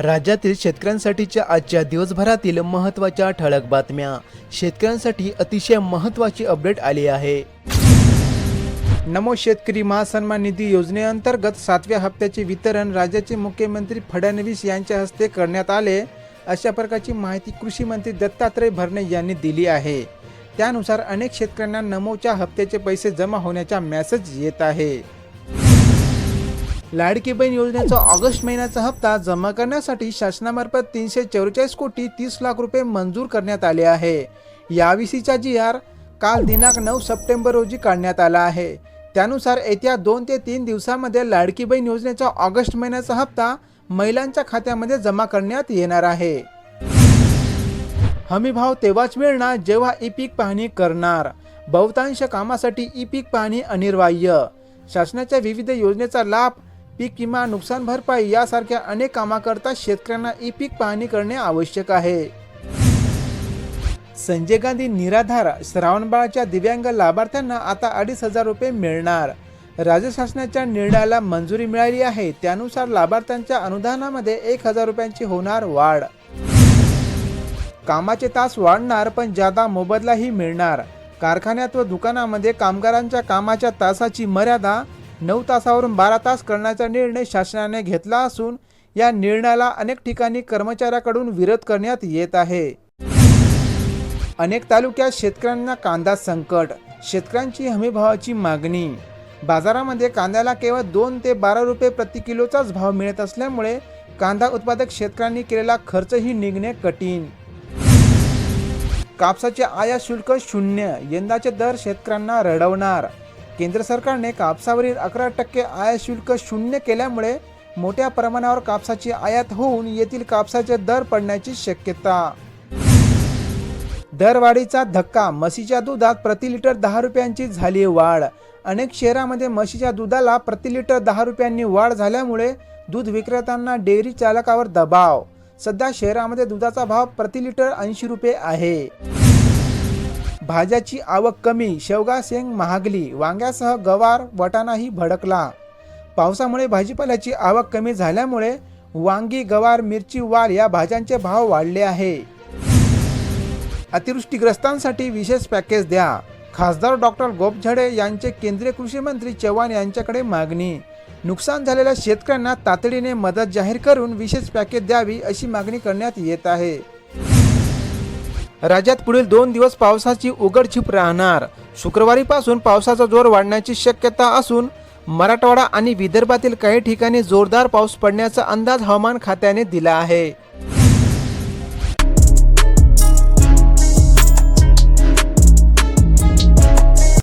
राज्यातील शेतकऱ्यांसाठीच्या आजच्या दिवसभरातील महत्त्वाच्या ठळक बातम्या. शेतकऱ्यांसाठी अतिशय महत्त्वाची अपडेट आली आहे. नमो शेतकरी महासन्मान निधी योजनेअंतर्गत सातव्या हप्त्याचे वितरण राज्याचे मुख्यमंत्री फडणवीस यांच्या हस्ते करण्यात आले अशा प्रकारची माहिती कृषी मंत्री दत्तात्रय भरणे यांनी दिली आहे. त्यानुसार अनेक शेतकऱ्यांना नमोच्या हप्त्याचे पैसे जमा होण्याचा मेसेज येत आहे. लाडकी बहीण योजनेचा ऑगस्ट महिन्याचा हप्ता जमा करण्यासाठी शासनामार्फत तीनशे चौवेचाळीस कोटी तीस लाख रुपये मंजूर करण्यात आले आहे. याविषयीचा जी आर काल दिनांक नऊ सप्टेंबर रोजी काढण्यात आला आहे. त्यानुसार येत्या दोन ते तीन दिवसामध्ये लाडकी बहीण योजनेचा ऑगस्ट महिन्याचा हप्ता महिलांच्या खात्यामध्ये जमा करण्यात येणार आहे. हमी भाव तेव्हाच मिळणार जेव्हा ई पीक पाहणी करणार. बहुतांश कामासाठी ई पीक पाहणी अनिवार्य शासनाच्या विविध योजनेचा लाभ पीक किंवा नुकसान भरपाई यासारख्या अनेक कामाकरता शेतकऱ्यांना ई पीक पाहणी करणे आवश्यक आहे. संजय गांधी निराधार श्रावणबाळाच्या दिव्यांग लाभार्थ्यांना आता अडीच हजार रुपये मिळणार. राज्य शासनाच्या निर्णयाला मंजुरी मिळाली आहे त्यानुसार लाभार्थ्यांच्या अनुदानामध्ये एक हजार रुपयांची होणार वाढ. कामाचे तास वाढणार पण जादा मोबदलाही मिळणार. कारखान्यात व दुकानामध्ये कामगारांच्या कामाच्या तासाची मर्यादा नऊ तासावरून बारा तास करण्याचा निर्णय शासनाने घेतला असून या निर्णयाला अनेक ठिकाणी कर्मचाऱ्याकडून विरोध करण्यात येत आहे. अनेक तालुक्यात शेतकऱ्यांना कांदा संकट शेतकऱ्यांची हमीभावाची मागणी. बाजारामध्ये कांद्याला केवळ दोन ते बारा रुपये प्रति किलोचाच भाव मिळत असल्यामुळे कांदा उत्पादक शेतकऱ्यांनी केलेला खर्चही निघणे कठीण. कापसाचे आयात शुल्क शून्य यंदाचे दर शेतकऱ्यांना रडवणार. केंद्र सरकारने कापसावरील अकरा टक्के आयात शुल्क शून्य केल्यामुळे मोठ्या प्रमाणावर कापसाची आयात होऊन येथील कापसाचे दर पडण्याची शक्यता. दरवाढीचा धक्का म्हशीच्या दुधात प्रति लिटर दहा रुपयांची झाली वाढ. अनेक शहरामध्ये म्हशीच्या दुधाला प्रति लिटर दहा रुपयांनी वाढ झाल्यामुळे दूध विक्रेत्यांना डेअरी चालकावर दबाव. सध्या शहरामध्ये दुधाचा भाव प्रति लिटर ऐंशी रुपये आहे. भाज्याची आवक कमी शेवगा शेंग महागली वांग्यासह गवार वटाणाही भडकला. पावसामुळे भाजीपाल्याची आवक कमी झाल्यामुळे वांगी गवार मिरची वाल या भाज्यांचे भाव वाढले आहे. अतिवृष्टीग्रस्तांसाठी विशेष पॅकेज द्या. खासदार डॉक्टर गोपझडे यांचे केंद्रीय कृषी मंत्री चव्हाण यांच्याकडे मागणी. नुकसान झालेल्या शेतकऱ्यांना तातडीने मदत जाहीर करून विशेष पॅकेज द्यावी अशी मागणी करण्यात येत आहे. राज्यात पुढील दोन दिवस पावसाची उघडछीप राहणार. शुक्रवारीपासून पावसाचा जोर वाढण्याची शक्यता असून मराठवाडा आणि विदर्भातील काही ठिकाणी जोरदार पाऊस पडण्याचा अंदाज हवामान खात्याने दिला आहे.